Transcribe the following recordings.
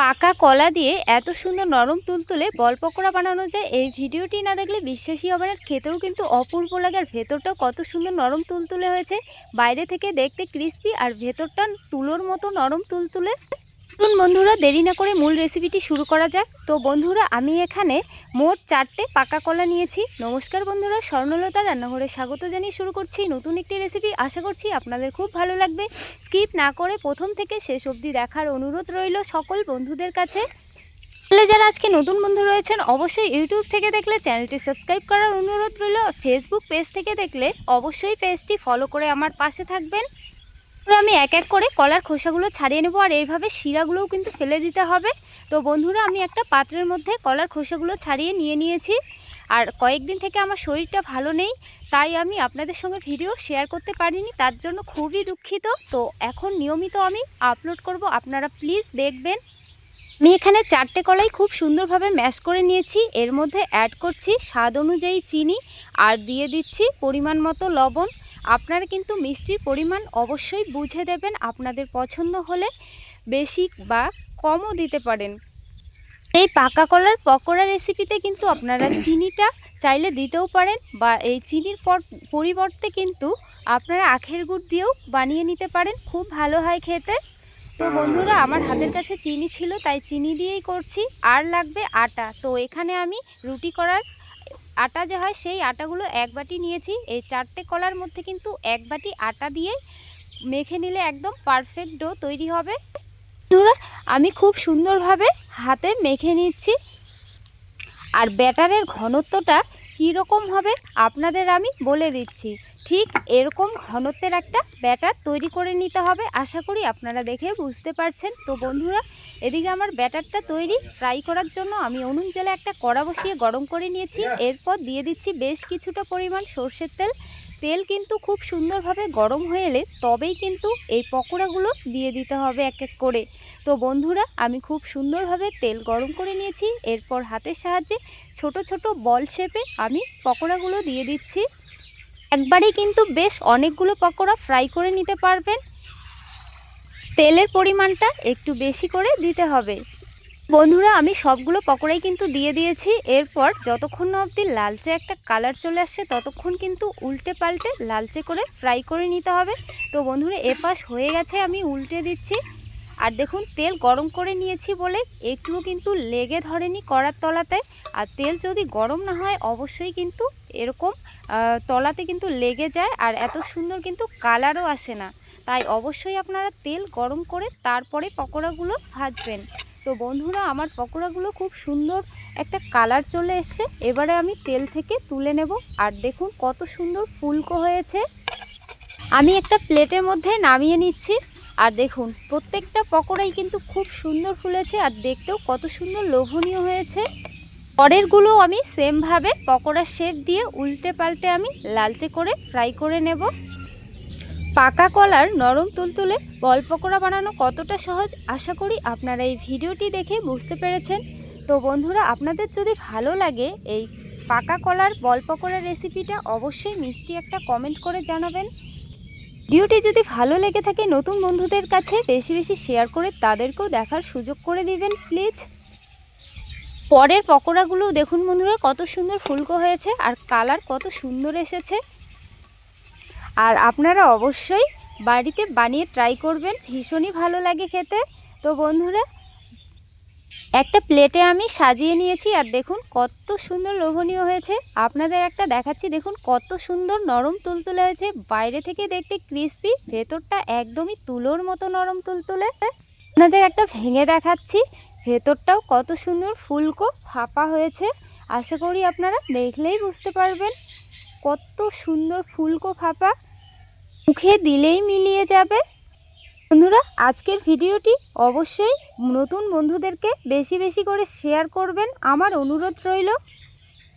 পাকা কলা দিয়ে এত সুন্দর নরম তুলতুলে বল পকোড়া বানানো যায়, এই ভিডিওটি না দেখলে বিশ্বাসী হবে না। খেতেও কিন্তু অপূর্ব লাগে আর ভেতরটাও কত সুন্দর নরম তুলতুলে হয়েছে। বাইরে থেকে দেখতে ক্রিস্পি আর ভেতরটা তুলোর মতো নরম তুলতুলে চলুন বন্ধুরা, দেরি না করে মূল রেসিপিটি শুরু করা যাক। তো বন্ধুরা, আমি এখানে মোট চারটে পাকা কলা নিয়েছি। নমস্কার বন্ধুরা, স্বর্ণলতা রান্নাঘরে স্বাগত জানিয়ে শুরু করছি নতুন একটি রেসিপি আশা করছি আপনাদের খুব ভালো লাগবে। স্কিপ না করে প্রথম থেকে শেষ অবধি দেখার অনুরোধ রইল সকল বন্ধুদের কাছে। তাহলে যারা আজকে নতুন বন্ধু রয়েছেন, অবশ্যই ইউটিউব থেকে দেখলে চ্যানেলটি সাবস্ক্রাইব করার অনুরোধ রইল। ফেসবুক পেজ থেকে দেখলে অবশ্যই পেজটি ফলো করে আমার পাশে থাকবেন। আমি এক এক করে কলার খোসাগুলো ছাড়িয়ে নেব, আর এইভাবে শিরাগুলোও কিন্তু ফেলে দিতে হবে। তো বন্ধুরা, আমি একটা পাত্রের মধ্যে কলার খোসাগুলো ছাড়িয়ে নিয়ে নিয়েছি। আর কয়েকদিন থেকে আমার শরীরটা ভালো নেই, তাই আমি আপনাদের সঙ্গে ভিডিও শেয়ার করতে পারিনি, তার জন্য খুবই দুঃখিত। তো এখন নিয়মিত আমি আপলোড করব, আপনারা প্লিজ দেখবেন। আমি এখানে চারটে কলাই খুব সুন্দরভাবে ম্যাশ করে নিয়েছি, এর মধ্যে অ্যাড করছি স্বাদ অনুযায়ী চিনি, আর দিয়ে দিচ্ছি পরিমাণ মতো লবণ। আপনারা কিন্তু মিষ্টির পরিমাণ অবশ্যই বুঝে দেবেন, আপনাদের পছন্দ হলে বেশি বা কমও দিতে পারেন। এই পাকা কলার পকোড়া রেসিপিতে কিন্তু আপনারা চিনিটা চাইলে দিতেও পারেন বা এই চিনির পরিবর্তে কিন্তু আপনারা আখের গুড় দিয়েও বানিয়ে নিতে পারেন, খুব ভালো হয় খেতে। তো বন্ধুরা, আমার হাতের কাছে চিনি ছিল, তাই চিনি দিয়েই করছি। আর লাগবে আটা। তো এখানে আমি রুটি করার আটা যে হয়, সেই আটাগুলো এক বাটি নিয়েছি। এই চারটে কলার মধ্যে কিন্তু এক বাটি আটা দিয়ে মেখে নিলে একদম পারফেক্ট ডো তৈরি হবে। আমি খুব সুন্দরভাবে হাতে মেখে নিচ্ছি। আর ব্যাটারের ঘনত্বটা কীরকম হবে, আপনাদের আমি বলে দিচ্ছি। ঠিক এরকম ঘনত্বের একটা ব্যাটার তৈরি করে নিতে হবে। আশা করি আপনারা দেখে বুঝতে পারছেন। তো বন্ধুরা, এদিকে আমার ব্যাটারটা তৈরি। ফ্রাই করার জন্য আমি উনুন জেলে একটা কড়া বসিয়ে গরম করে নিয়েছি। এরপর দিয়ে দিচ্ছি বেশ কিছুটা পরিমাণ সর্ষের তেল। তেল কিন্তু খুব সুন্দরভাবে গরম হয়ে এলে তবেই কিন্তু এই পকোড়াগুলো দিয়ে দিতে হবে এক এক করে। তো বন্ধুরা, আমি খুব সুন্দরভাবে তেল গরম করে নিয়েছি। এরপর হাতের সাহায্যে ছোট ছোট বল শেপে আমি পকোড়াগুলো দিয়ে দিচ্ছি। একবারেই কিন্তু বেশ অনেকগুলো পকোড়া ফ্রাই করে নিতে পারবেন। তেলের পরিমাণটা একটু বেশি করে দিতে হবে। বন্ধুরা, আমি সবগুলো পকোড়াই কিন্তু দিয়ে দিয়েছি। এরপর যতক্ষণ না অবধি লালচে একটা কালার চলে আসছে, ততক্ষণ কিন্তু উল্টে পাল্টে লালচে করে ফ্রাই করে নিতে হবে। তো বন্ধুরা, এপাশ হয়ে গেছে, আমি উল্টে দিচ্ছি। আর দেখুন, তেল গরম করে নিয়েছি বলে একটুও কিন্তু লেগে ধরেনি কড়ার তলাতে। আর তেল যদি গরম না হয়, অবশ্যই কিন্তু এরকম তলাতে কিন্তু লেগে যায় আর এত সুন্দর কিন্তু কালারও আসে না। তাই অবশ্যই আপনারা তেল গরম করে তারপরে পকোড়াগুলো ভাজবেন। তো বন্ধুরা, আমার পকোড়াগুলো খুব সুন্দর একটা কালার চলে এসছে। এবারে আমি তেল থেকে তুলে নেব। আর দেখুন, কত সুন্দর ফুলকো হয়েছে। আমি একটা প্লেটের মধ্যে নামিয়ে নিচ্ছি। আর দেখুন, প্রত্যেকটা পকোড়াই কিন্তু খুব সুন্দর ফুলেছে আর দেখতেও কত সুন্দর লোভনীয় হয়েছে। পরেরগুলো আমি সেমভাবে পকোড়ার শেপ দিয়ে উল্টে পাল্টে আমি লালচে করে ফ্রাই করে নেব। পাকা কলার নরম তুলতুলে বল পকোড়া বানানো কতটা সহজ আশা করি আপনারা এই ভিডিওটি দেখে বুঝতে পেরেছেন। তো বন্ধুরা, আপনাদের যদি ভালো লাগে এই পাকা কলার বল পকোড়া রেসিপিটা অবশ্যই মিষ্টি একটা কমেন্ট করে জানাবেন। ভিডিওটি যদি ভালো লেগে থাকে, নতুন বন্ধুদের কাছে বেশি বেশি শেয়ার করে তাদেরকেও দেখার সুযোগ করে দিবেন প্লিজ পরের পকোড়াগুলো দেখুন বন্ধুরা, কত সুন্দর ফুলকো হয়েছে আর কালার কত সুন্দর এসেছে। আর আপনারা অবশ্যই বাড়িতে বানিয়ে ট্রাই করবেন, ভীষণই ভালো লাগে খেতে। তো বন্ধুরা একটা প্লেটে আমি সাজিয়ে নিয়েছি আর দেখুন কত সুন্দর লোভনীয় হয়েছে। আপনাদের একটা দেখাচ্ছি, দেখুন কত সুন্দর নরম তুলতুলে হয়েছে। বাইরে থেকে দেখতে ক্রিস্পি ভেতরটা একদমই তুলোর মতো নরম তুলতুলে। আপনাদের একটা ভেঙে দেখাচ্ছি, ভেতরটাও কত সুন্দর ফুলকো ফাঁপা হয়েছে। আশা করি আপনারা দেখলেই বুঝতে পারবেন, কত সুন্দর ফুলকো ফাঁপা। মুখে দিলেই মিলিয়ে যাবে। বন্ধুরা আজকের ভিডিওটি অবশ্যই নতুন বন্ধুদেরকে বেশি বেশি করে শেয়ার করবেন। আমার অনুরোধ রইল,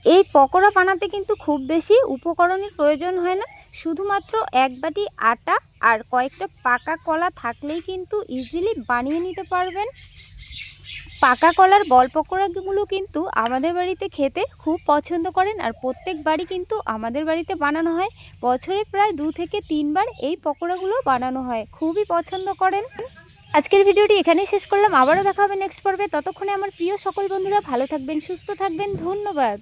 এই পকোড়া বানাতে কিন্তু খুব বেশি উপকরণের প্রয়োজন হয় না। শুধুমাত্র এক বাটি আটা আর কয়েকটা পাকা কলা থাকলেই কিন্তু ইজিলি বানিয়ে নিতে পারবেন। পাকা কলার বল পকোড়াগুলো কিন্তু আমাদের বাড়িতে খেতে খুব পছন্দ করেন আর প্রত্যেক বাড়ি কিন্তু আমাদের বাড়িতে বানানো হয়। বছরে প্রায় দু থেকে তিনবার এই পকোড়াগুলো বানানো হয়। খুবই পছন্দ করেন। আজকের ভিডিওটি এখানেই শেষ করলাম। আবারও দেখা হবে নেক্সট পর্বে। ততক্ষণে আমার প্রিয় সকল বন্ধুরা ভালো থাকবেন, সুস্থ থাকবেন। ধন্যবাদ।